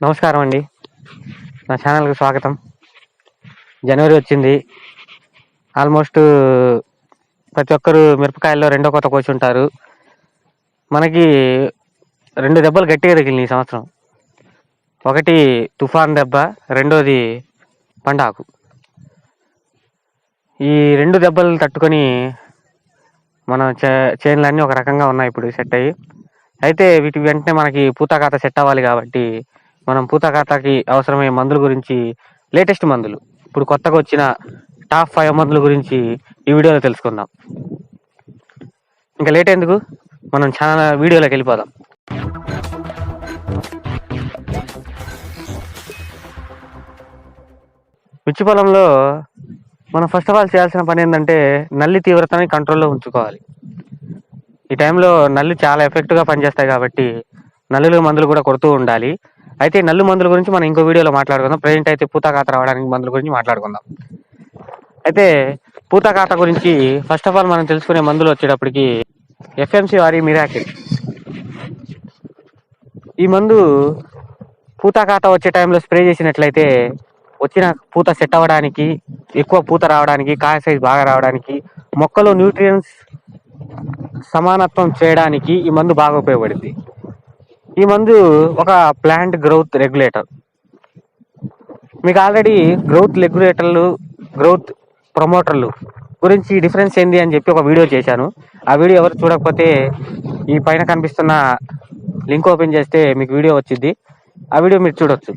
నమస్కారం అండి. నా ఛానల్కి స్వాగతం. జనవరి వచ్చింది. ఆల్మోస్ట్ ప్రతి ఒక్కరు మిరపకాయల్లో రెండో కొత్త కోసి ఉంటారు మనకి రెండు దెబ్బలు గట్టిగా తగిలినాయి ఈ సంవత్సరం. ఒకటి తుఫాన్ దెబ్బ రెండోది పండాకు. ఈ రెండు దెబ్బలు తట్టుకొని మన చే చేనులన్నీ ఒక రకంగా ఉన్నాయి ఇప్పుడు సెట్ అయ్యి. అయితే వీటి వెంటనే మనకి పూతకాత సెట్ అవ్వాలి కాబట్టి మనం పూతకాతకి అవసరమయ్యే మందుల గురించి లేటెస్ట్ మందులు. ఇప్పుడు కొత్తగా వచ్చిన టాప్ ఫైవ్ మందుల గురించి ఈ వీడియోలో తెలుసుకుందాం. ఇంకా లేట్ ఎందుకు? మనం చాలా వీడియోలోకి వెళ్ళిపోదాం. మిర్చి పొలంలో మనం ఫస్ట్ ఆఫ్ ఆల్ చేయాల్సిన పని ఏంటంటే నల్లి తీవ్రతని కంట్రోల్లో ఉంచుకోవాలి. ఈ టైంలో నల్లి చాలా ఎఫెక్ట్గా పనిచేస్తాయి కాబట్టి నల్లులు మందులు కూడా కొడుతూ ఉండాలి. అయితే నల్లు మందుల గురించి మనం ఇంకో వీడియోలో మాట్లాడుకుందాం. ప్రజెంట్ అయితే పూతకాత రావడానికి మందుల గురించి మాట్లాడుకుందాం. అయితే పూతకాత గురించి ఫస్ట్ ఆఫ్ ఆల్ మనం తెలుసుకునే మందులు వచ్చేటప్పటికి ఎఫ్ఎంసి వారి మిరాకిల్ ఈ మందు పూతకాత వచ్చే టైంలో స్ప్రే చేసినట్లయితే వచ్చిన పూత సెట్ అవ్వడానికి ఎక్కువ పూత రావడానికి కాయ సైజ్ బాగా రావడానికి మొక్కలో న్యూట్రియన్స్ సమానత్వం చేయడానికి ఈ మందు బాగా ఉపయోగపడింది ఈ మందు ఒక ప్లాంట్ గ్రోత్ రెగ్యులేటర్. మీకు ఆల్రెడీ గ్రోత్ రెగ్యులేటర్లు గ్రోత్ ప్రమోటర్లు గురించి డిఫరెన్స్ ఏంది అని చెప్పి ఒక వీడియో చేశాను. ఆ వీడియో ఎవరు చూడకపోతే ఈ పైన కనిపిస్తున్న లింక్ ఓపెన్ చేస్తే మీకు వీడియో వచ్చింది ఆ వీడియో మీరు చూడొచ్చు.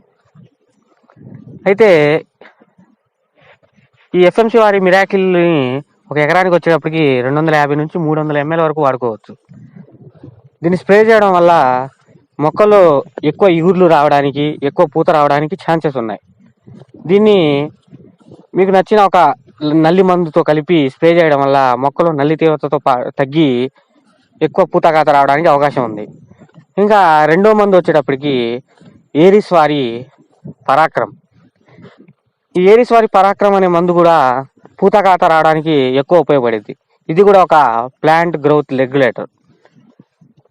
అయితే ఈ ఎఫ్ఎంసి వారి మిరాకిల్ని ఒక ఎకరానికి వచ్చేటప్పటికి రెండు వందల యాభై నుంచి మూడు వందల ఎంఎల్ వరకు వాడుకోవచ్చు. దీన్ని స్ప్రే చేయడం వల్ల మొక్కలో ఎక్కువ ఇగుర్లు రావడానికి ఎక్కువ పూత రావడానికి ఛాన్సెస్ ఉన్నాయి. దీన్ని మీకు నచ్చిన ఒక నల్లి మందుతో కలిపి స్ప్రే చేయడం వల్ల మొక్కలో నల్లి తీవ్రతతో పా- తగ్గి ఎక్కువ పూతగాత రావడానికి అవకాశం ఉంది. ఇంకా రెండో మందు వచ్చేటప్పటికి ఏరిస్ వారి పరాక్రమ్. ఈ ఏరిస్ వారి పరాక్రమ్ అనే మందు కూడా పూతగాత రావడానికి ఎక్కువ ఉపయోగపడేది. ఇది కూడా ఒక ప్లాంట్ గ్రోత్ రెగ్యులేటర్.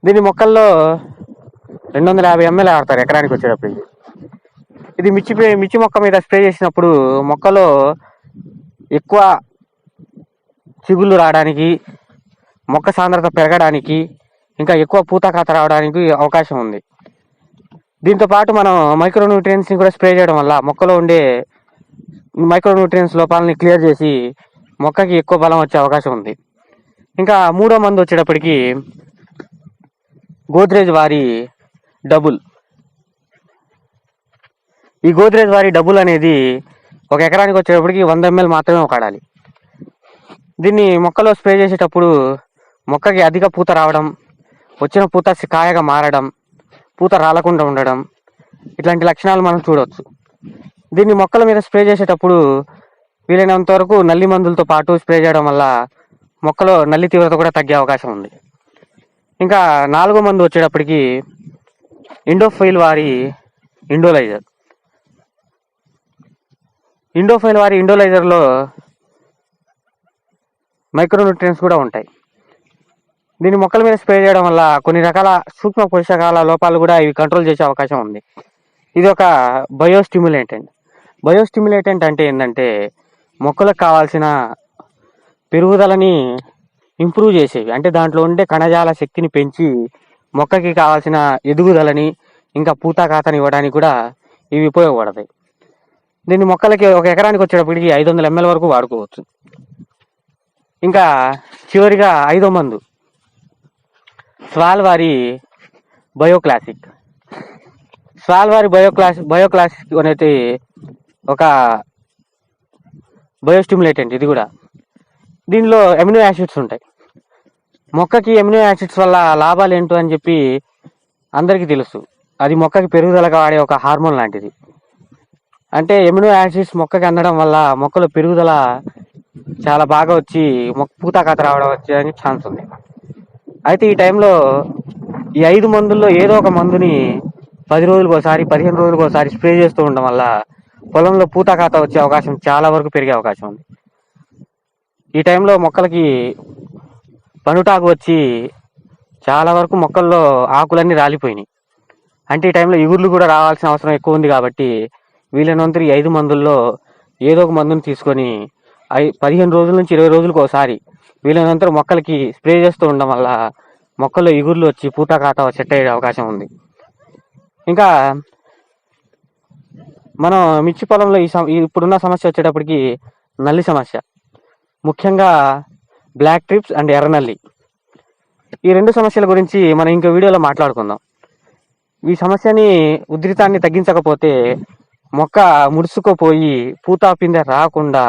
దీని మొక్కల్లో రెండు వందల యాభై ఎంఎల్ ఆడతారు ఎకరానికి వచ్చేటప్పటికి ఇది. మిర్చి మిర్చి మొక్క మీద స్ప్రే చేసినప్పుడు మొక్కలో ఎక్కువ చిగుళ్ళు రావడానికి మొక్క సాంద్రత పెరగడానికి ఇంకా ఎక్కువ పూత కాత రావడానికి అవకాశం ఉంది. దీంతో పాటు మనం మైక్రో న్యూట్రియన్స్ని కూడా స్ప్రే చేయడం వల్ల మొక్కలో ఉండే మైక్రోన్యూట్రియన్స్ లోపాలని క్లియర్ చేసి మొక్కకి ఎక్కువ బలం వచ్చే అవకాశం ఉంది. ఇంకా మూడో మందు వచ్చేటప్పటికి గోద్రేజ్ వారి డబుల్. ఈ గోద్రేజ్ వారి డబుల్ అనేది ఒక ఎకరానికి వచ్చేటప్పటికి వంద ఎంఎల్ మాత్రమే ఒకడాలి దీన్ని మొక్కలో స్ప్రే చేసేటప్పుడు మొక్కకి అధిక పూత రావడం వచ్చిన పూత కాయగా మారడం పూత రాలకుండా ఉండడం ఇట్లాంటి లక్షణాలు మనం చూడవచ్చు దీన్ని మొక్కల మీద స్ప్రే చేసేటప్పుడు వీలైనంత వరకు నల్లి మందులతో పాటు స్ప్రే చేయడం వల్ల మొక్కలో నల్లి తీవ్రత కూడా తగ్గే అవకాశం ఉంది. ఇంకా నాలుగో మందు వచ్చేటప్పటికి ఇండోఫైల్ వారి ఇండోలైజర్. ఇండోఫైల్ వారి ఇండోలైజర్లో మైక్రోన్యూట్రియన్స్ కూడా ఉంటాయి. దీన్ని మొక్కల మీద స్ప్రే చేయడం వల్ల కొన్ని రకాల సూక్ష్మ పోషకాల లోపాలు కూడా ఇవి కంట్రోల్ చేసే అవకాశం ఉంది. ఇది ఒక బయోస్టిమ్యులేటెంట్ బయోస్టిమ్యులేటెంట్ అంటే ఏంటంటే మొక్కలకు కావాల్సిన పెరుగుదలని ఇంప్రూవ్ చేసేవి. అంటే దాంట్లో ఉండే కణజాల శక్తిని పెంచి మొక్కకి కావాల్సిన ఎదుగుదలని ఇంకా పూత కాతని ఇవ్వడానికి కూడా ఇవి ఉపయోగపడతాయి. దీన్ని మొక్కలకి ఒక ఎకరానికి వచ్చేటప్పటికి ఐదు వందల ఎంఎల్ వరకు వాడుకోవచ్చు. ఇంకా చివరిగా ఐదో మందు. స్వాల్ వారి బయోక్లాసిక్. స్వాల్ వారి బయోక్లాస్ బయోక్లాసిక్ అనేది ఒక బయోస్టిమ్యులేటెంట్ ఇది కూడా. దీనిలో ఎమినో యాసిడ్స్ ఉంటాయి. మొక్కకి ఎమినో యాసిడ్స్ వల్ల లాభాలు ఏంటో అని చెప్పి అందరికీ తెలుసు. అది మొక్కకి పెరుగుదలకు వాడే ఒక హార్మోన్ లాంటిది. అంటే ఎమినో యాసిడ్స్ మొక్కకి అందడం వల్ల మొక్కల పెరుగుదల చాలా బాగా వచ్చి మొక్క పూత కథ రావడం వచ్చేదానికి ఛాన్స్ ఉంది. అయితే ఈ టైంలో ఈ ఐదు మందుల్లో ఏదో ఒక మందుని పది రోజులకు ఒకసారి పదిహేను రోజులకు ఒకసారి స్ప్రే చేస్తూ ఉండడం వల్ల పొలంలో పూత కాత వచ్చే అవకాశం చాలా వరకు పెరిగే అవకాశం ఉంది. ఈ టైంలో మొక్కలకి పనుటాకు వచ్చి చాలా వరకు మొక్కల్లో ఆకులన్నీ రాలిపోయినాయి. అంటే ఈ టైంలో ఇగుర్లు కూడా రావాల్సిన అవసరం ఎక్కువ ఉంది కాబట్టి వీలైనంత ఈ ఐదు మందుల్లో ఏదో ఒక మందుని తీసుకొని ఐ పదిహేను రోజుల నుంచి ఇరవై రోజులకు ఒకసారి వీళ్ళనంతరం మొక్కలకి స్ప్రే చేస్తూ ఉండడం వల్ల మొక్కల్లో ఇగుర్లు వచ్చి పూత కాత సెట్ అయ్యే అవకాశం ఉంది. ఇంకా మనం మిర్చి పొలంలో ఈ సమ- ఈ ఇప్పుడున్న సమస్య వచ్చేటప్పటికి నల్లి సమస్య. ముఖ్యంగా బ్లాక్ ట్రిప్స్ అండ్ ఎర్రనల్లి ఈ రెండు సమస్యల గురించి మనం ఇంకో వీడియోలో మాట్లాడుకుందాం. ఈ సమస్యని ఉద్రితాన్ని తగ్గించకపోతే మొక్క ముడుచుకుపోయి పూత పిందె రాకుండా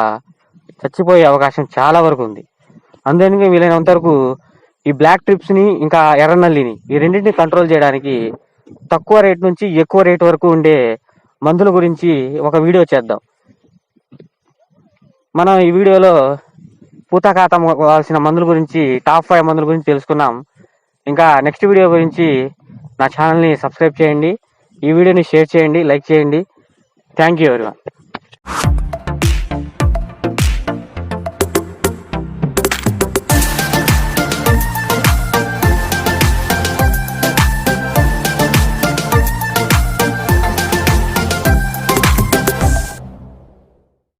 చచ్చిపోయే అవకాశం చాలా వరకు ఉంది. అందుకని వీలైనంత వరకు ఈ బ్లాక్ ట్రిప్స్ని ఇంకా ఎర్రనల్లిని ఈ రెండింటిని కంట్రోల్ చేయడానికి తక్కువ రేట్ నుంచి ఎక్కువ రేట్ వరకు ఉండే మందుల గురించి ఒక వీడియో చేద్దాం. మనం ఈ వీడియోలో పూతకాత కావాల్సిన మందుల గురించి టాప్ ఫైవ్ మందుల గురించి తెలుసుకున్నాం ఇంకా నెక్స్ట్ వీడియో గురించి నా ఛానల్ని సబ్స్క్రైబ్ చేయండి. ఈ వీడియోని షేర్ చేయండి లైక్ చేయండి. Thank you everyone.